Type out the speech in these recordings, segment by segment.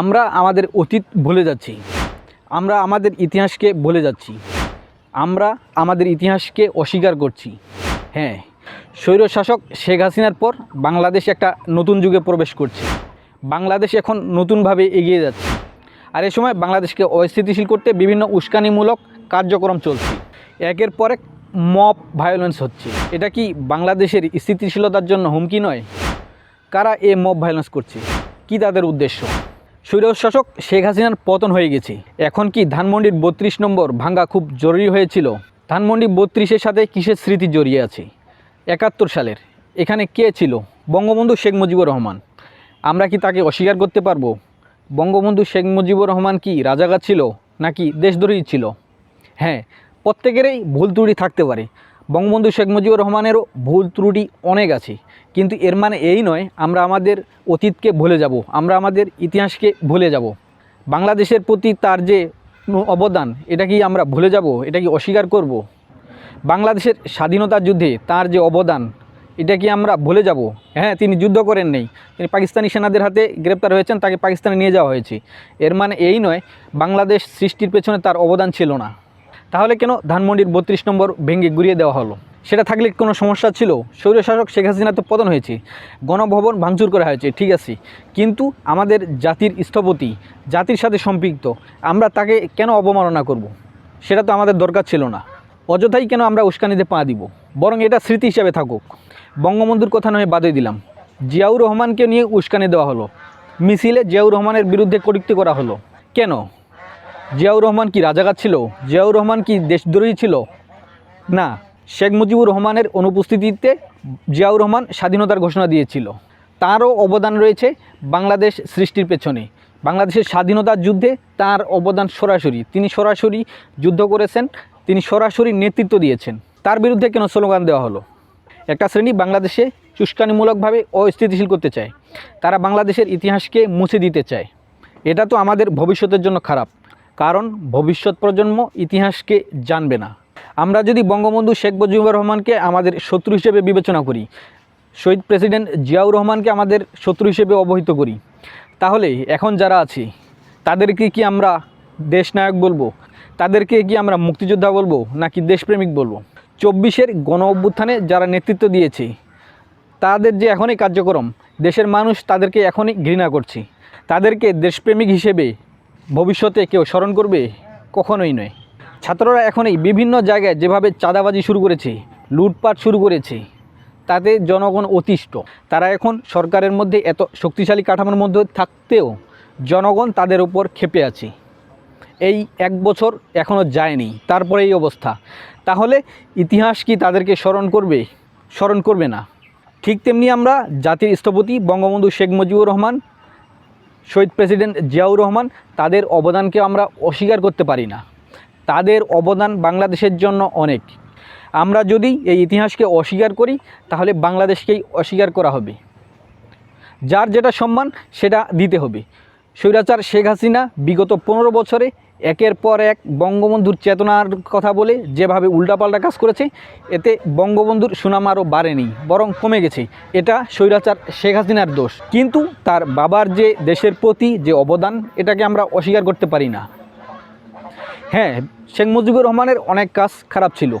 আমরা আমাদের অতীত ভুলে যাচ্ছি। আমরা আমাদের ইতিহাসকে ভুলে যাচ্ছি। আমরা আমাদের ইতিহাসকে অস্বীকার করছি। হ্যাঁ স্বৈরশাসক শেখ হাসিনার পর বাংলাদেশ একটা নতুন যুগে প্রবেশ করছে। বাংলাদেশ এখন নতুনভাবে এগিয়ে যাচ্ছে। আর এ সময় বাংলাদেশকে অস্থিতিশীল করতে বিভিন্ন উস্কানিমূলক কার্যক্রম চলছে। একের পর এক মপ ভায়োলেন্স হচ্ছে। এটা কি বাংলাদেশের স্থিতিশীলতার জন্য হুমকি নয়? কারা এ মপ ভায়োলেন্স করছে? কি তাদের উদ্দেশ্য? স্বৈরশাসক শেখ হাসিনার পতন হয়ে গেছে। এখন কি ধানমন্ডির বত্রিশ নম্বর ভাঙ্গা খুব জরুরি হয়েছিল? ধানমন্ডি বত্রিশের সাথে কিসের স্মৃতি জড়িয়ে আছে? একাত্তর সালের। এখানে কে ছিল? বঙ্গবন্ধু শেখ মুজিবুর রহমান। আমরা কি তাকে অস্বীকার করতে পারব? বঙ্গবন্ধু শেখ মুজিবুর রহমান কি রাজাঘাট ছিল নাকি দেশদ্রোহী ছিল? হ্যাঁ প্রত্যেকেরই ভুল ত্রুটি থাকতে পারে। বঙ্গবন্ধু শেখ মুজিবুর রহমানেরও ভুল ত্রুটি অনেক আছে। কিন্তু এর মানে এই নয়, আমরা আমাদের অতীতকে ভুলে যাব, আমরা আমাদের ইতিহাসকে ভুলে যাব। বাংলাদেশের প্রতি তার যে অবদান, এটা কি আমরা ভুলে যাব? এটা কি অস্বীকার করব? বাংলাদেশের স্বাধীনতা যুদ্ধে তার যে অবদান, এটা কি আমরা ভুলে যাব? হ্যাঁ তিনি যুদ্ধ করেন নেই। তিনি পাকিস্তানি সেনাদের হাতে গ্রেপ্তার হয়েছেন, তাকে পাকিস্তানে নিয়ে যাওয়া হয়েছে। এর মানে এই নয়, বাংলাদেশ সৃষ্টির পেছনে তার অবদান ছিল না। তাহলে কেন ধানমন্ডির বত্রিশ নম্বর ভেঙে গুড়িয়ে দেওয়া হলো? সেটা থাকলে কোনো সমস্যা ছিল? স্বৈরশাসক শেখ হাসিনা তো পতন হয়েছে। গণভবন ভাঙচুর করা হয়েছে, ঠিক আছে। কিন্তু আমাদের জাতির স্থপতি, জাতির সাথে সম্পৃক্ত, আমরা তাকে কেন অবমাননা করব। সেটা তো আমাদের দরকার ছিল না। অযথাই কেন আমরা উস্কানিতে পা দিব? বরং এটা স্মৃতি হিসাবে থাকুক। বঙ্গবন্ধুর কথা নয় বাদে দিলাম। জিয়াউর রহমানকে নিয়ে উস্কানি দেওয়া হলো। মিছিলে জিয়াউর রহমানের বিরুদ্ধে কটূক্তি করা হলো। কেন? জিয়াউর রহমান কি রাজাঘাট ছিল? জিয়াউর রহমান কি দেশদ্রোহী ছিল? না, শেখ মুজিবুর রহমানের অনুপস্থিতিতে জিয়াউর রহমান স্বাধীনতার ঘোষণা দিয়েছিল। তারও অবদান রয়েছে বাংলাদেশ সৃষ্টির পেছনে। বাংলাদেশের স্বাধীনতার যুদ্ধে তার অবদান সরাসরি। তিনি সরাসরি যুদ্ধ করেছেন, তিনি সরাসরি নেতৃত্ব দিয়েছেন। তার বিরুদ্ধে কেন স্লোগান দেওয়া হলো? একটা শ্রেণি বাংলাদেশে চুস্কানিমূলকভাবে অস্থিতিশীল করতে চায়। তারা বাংলাদেশের ইতিহাসকে মুছে দিতে চায়। এটা তো আমাদের ভবিষ্যতের জন্য খারাপ। কারণ ভবিষ্যৎ প্রজন্ম ইতিহাসকে জানবে না। আমরা যদি বঙ্গবন্ধু শেখ মুজিবুর রহমানকে আমাদের শত্রু হিসেবে বিবেচনা করি, শহীদ প্রেসিডেন্ট জিয়াউর রহমানকে আমাদের শত্রু হিসেবে অবহিত করি, তাহলে এখন যারা আছে, তাদেরকে কি আমরা দেশনায়ক বলব? তাদেরকে কি আমরা মুক্তিযোদ্ধা বলব নাকি দেশপ্রেমিক বলব? চব্বিশের গণ অভ্যুত্থানে যারা নেতৃত্ব দিয়েছে, তাদের যে এখনই কার্যক্রম, দেশের মানুষ তাদেরকে এখনই ঘৃণা করছে। তাদেরকে দেশপ্রেমিক হিসেবে ভবিষ্যতে কেউ স্মরণ করবে? কখনোই নয়। ছাত্ররা এখনই বিভিন্ন জায়গায় যেভাবে চাঁদাবাজি শুরু করেছে, লুটপাট শুরু করেছে, তাতে জনগণ অতিষ্ঠ। তারা এখন সরকারের মধ্যে এত শক্তিশালী কাঠামোর মধ্যে থাকতেও জনগণ তাদের উপর ক্ষেপে আছে। এই এক বছর এখনও যায়নি। তারপরে এই অবস্থা। তাহলে ইতিহাস কি তাদেরকে স্মরণ করবে? স্মরণ করবে না। ঠিক তেমনি আমরা জাতির স্থপতি বঙ্গবন্ধু শেখ মুজিবুর রহমান শহীদ প্রেসিডেন্ট জিয়াউর রহমান, তাদের অবদানকে আমরা অস্বীকার করতে পারি না। তাদের অবদান বাংলাদেশের জন্য অনেক। আমরা যদি এই ইতিহাসকে অস্বীকার করি, তাহলে বাংলাদেশকেই অস্বীকার করা হবে। যার যেটা সম্মান, সেটা দিতে হবে। স্বৈরাচার শেখ হাসিনা বিগত পনেরো বছরে একের পর এক বঙ্গবন্ধুর চেতনার কথা বলে যেভাবে উল্টাপাল্টা কাজ করেছে, এতে বঙ্গবন্ধুর সুনাম আরও বাড়েনি, বরং কমে গেছে। এটা স্বৈরাচার শেখ হাসিনার দোষ। কিন্তু তার বাবার যে দেশের প্রতি যে অবদান, এটাকে আমরা অস্বীকার করতে পারি না। হ্যাঁ শেখ মুজিবুর রহমানের অনেক কাজ খারাপ ছিল।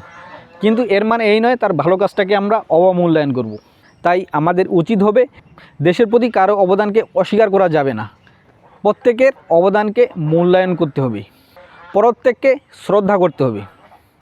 কিন্তু এর মানে এই নয়, তার ভালো কাজটাকে আমরা অবমূল্যায়ন করব। তাই আমাদের উচিত হবে দেশের প্রতি কারও অবদানকে অস্বীকার করা যাবে না। প্রত্যেকের অবদানকে মূল্যায়ন করতে হবে। প্রত্যেককে শ্রদ্ধা করতে হবে